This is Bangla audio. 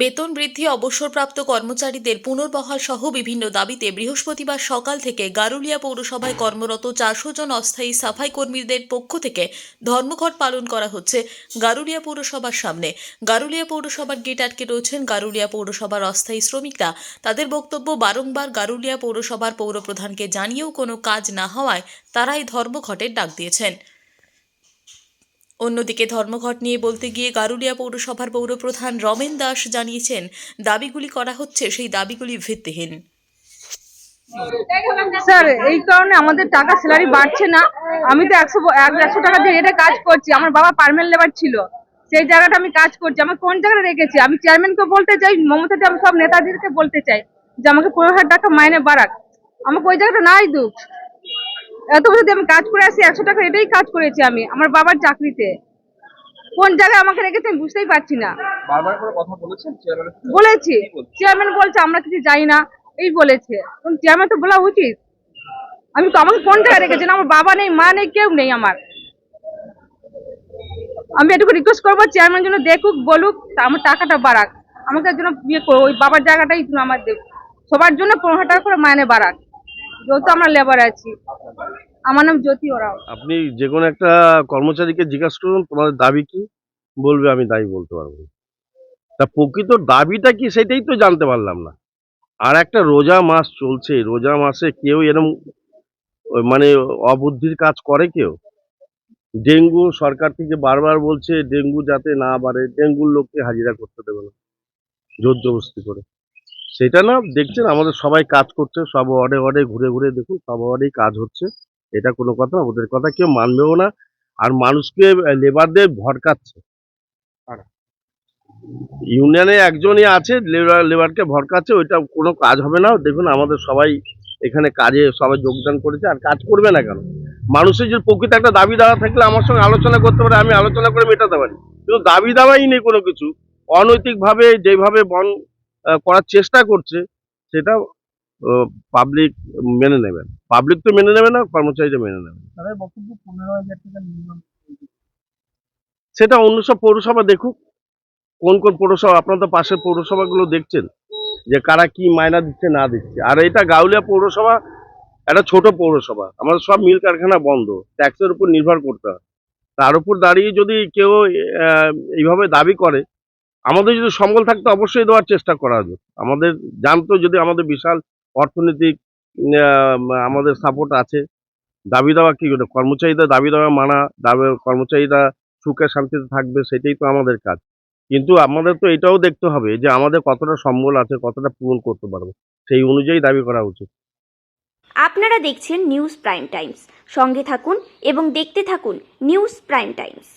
বেতন বৃদ্ধি অবসরপ্রাপ্ত কর্মচারীদের পুনর্বহাল সহ বিভিন্ন দাবিতে বৃহস্পতিবার সকাল থেকে গারুলিয়া পৌরসভায় কর্মরত চারশো জন অস্থায়ী সাফাই কর্মীদের পক্ষ থেকে ধর্মঘট পালন করা হচ্ছে গারুলিয়া পৌরসভার সামনে। গারুলিয়া পৌরসভার গেট আটকে রয়েছেন গারুলিয়া পৌরসভার অস্থায়ী শ্রমিকরা। তাদের বক্তব্য বারংবার গারুলিয়া পৌরসভার পৌরপ্রধানকে জানিয়েও কোনো কাজ না হওয়ায় তারাই ধর্মঘটের ডাক দিয়েছেন। অন্যদিকে ধর্মঘট নিয়ে বলতে গিয়ে গারুলিয়া পৌরসভার পৌরপ্রধান রমেন দাস জানিয়েছেন, দাবিগুলি করা হচ্ছে, সেই দাবিগুলি ভিত্তিহীন। স্যার, এই কারণে আমাদের টাকা স্যালারি বাড়ছে না। আমি তো একশো একশো টাকা দিয়ে রেটে কাজ করছি। আমার বাবা পারমেন্ট লেবার ছিল। সেই জায়গাটা আমি কাজ করছি। আমি কোন জায়গায় রেখেছি? আমি চেয়ারম্যানকে বলতে চাই মমতাদি আমি সব নেতাদেরকে বলতে চাই যে আমাকে পনেরো হাজার টাকা মাইনে বাড়াক। আমাকে ওই জায়গাটা নাই দুঃখ এত বছর আমি কাজ করে আসি একশো টাকা এটাই কাজ করেছি আমি আমার বাবার চাকরিতে। কোন জায়গায় আমাকে রেখেছে আমি বুঝতেই পারছি না? বলেছি। চেয়ারম্যান বলছে আমরা কিছু জানি না। এই বলেছে। চেয়ারম্যান তো বলা উচিত। আমি তো আমাকে কোন জায়গায় রেখেছেন? আমার বাবা নেই মা নেই কেউ নেই আমার। আমি এটুকু রিকোয়েস্ট করব চেয়ারম্যান যেন দেখুক বলুক তা আমার টাকাটা বাড়াক। আমাকে যেন বিয়ে করো ওই বাবার জায়গাটাই আমার দেখ সবার জন্য পনেরো টাকা করে মাইনে বাড়াক। আমরা লেবার আছি। আমার নাম জ্যোতি ওরাও। আপনি যে কোনো একটা কর্মচারীকে জিজ্ঞাসা করুন, তোমাদের দাবি কি? বলবে, আমি দাবি বলতে পারব। তা প্রকৃত দাবিটা কি সেটাই তো জানতে পারলাম না। আর একটা রোজা মাস চলছে, রোজা মাসে কেউ এরম মানে অবুদ্ধির কাজ করে কেউ? ডেঙ্গু, সরকার থেকে বারবার বলছে, ডেঙ্গু যাতে না বাড়ে, ডেঙ্গুর লোককে হাজিরা করতে দেবে না। জোর জবরদস্তি করে। সেটা না দেখছেন আমাদের সবাই কাজ করছে সব ওয়ার্ডে ওয়ার্ডে ঘুরে ঘুরে দেখুন সব ওয়ার্ডেই কাজ হচ্ছে। এটা কোনো কথা না, ওদের কথা কেউ মানবেও না। আর মানুষকে লেবার লেবারদের ভরকাচ্ছে ইউনিয়নে একজনই আছে লেবার লেবারকে ভরকাচ্ছে ওইটা কোনো কাজ হবে না। দেখুন আমাদের সবাই এখানে কাজে সবাই যোগদান করেছে আর কাজ করবে না কেন? মানুষের যে প্রকৃত একটা দাবি দাওয়া থাকলে আমার সঙ্গে আলোচনা করতে পারে আমি আলোচনা করে মেটাতে পারি। কিন্তু দাবি দাওয়াই নেই কোনো কিছু। অনৈতিকভাবে যেভাবে বন করার চেষ্টা করছে সেটা পাবলিক মেনে নেবে। পাবলিক তো মেনে নেবে না কর্মচারীরা মেনে নেবে। সেটা অন্য সব পৌরসভা দেখুক কোন কোন পৌরসভা আপনার তো পাশের পৌরসভাগুলো দেখছেন যে কারা কি মায়না দিচ্ছে না দিচ্ছে। আর এটা গাউলিয়া পৌরসভা একটা ছোট পৌরসভা আমাদের সব মিল কারখানা বন্ধ ট্যাক্সের উপর নির্ভর করতে হয়। তার উপর দাঁড়িয়ে যদি কেউ এইভাবে দাবি করে আমাদের যদি সম্বল থাকতো, অবশ্যই দেওয়ার চেষ্টা করা যেত আমাদের জানতো যদি আমাদের বিশাল অর্থনৈতিক আমাদের সাপোর্ট আছে, দাবি দেওয়া কি করে? কর্মচারীদের দাবি দেওয়া মানা, দাবি, কর্মচারীরা সুখে শান্তিতে থাকবে, সেটাই তো আমাদের কাজ। কিন্তু আমাদের তো এটাও দেখতে হবে যে আমাদের কতটা সম্বল আছে, কতটা পূরণ করতে পারব, সেই অনুযায়ী দাবি করা উচিত। আপনারা দেখছেন নিউজ প্রাইম টাইমস সঙ্গে থাকুন এবং দেখতে থাকুন নিউজ প্রাইম টাইমস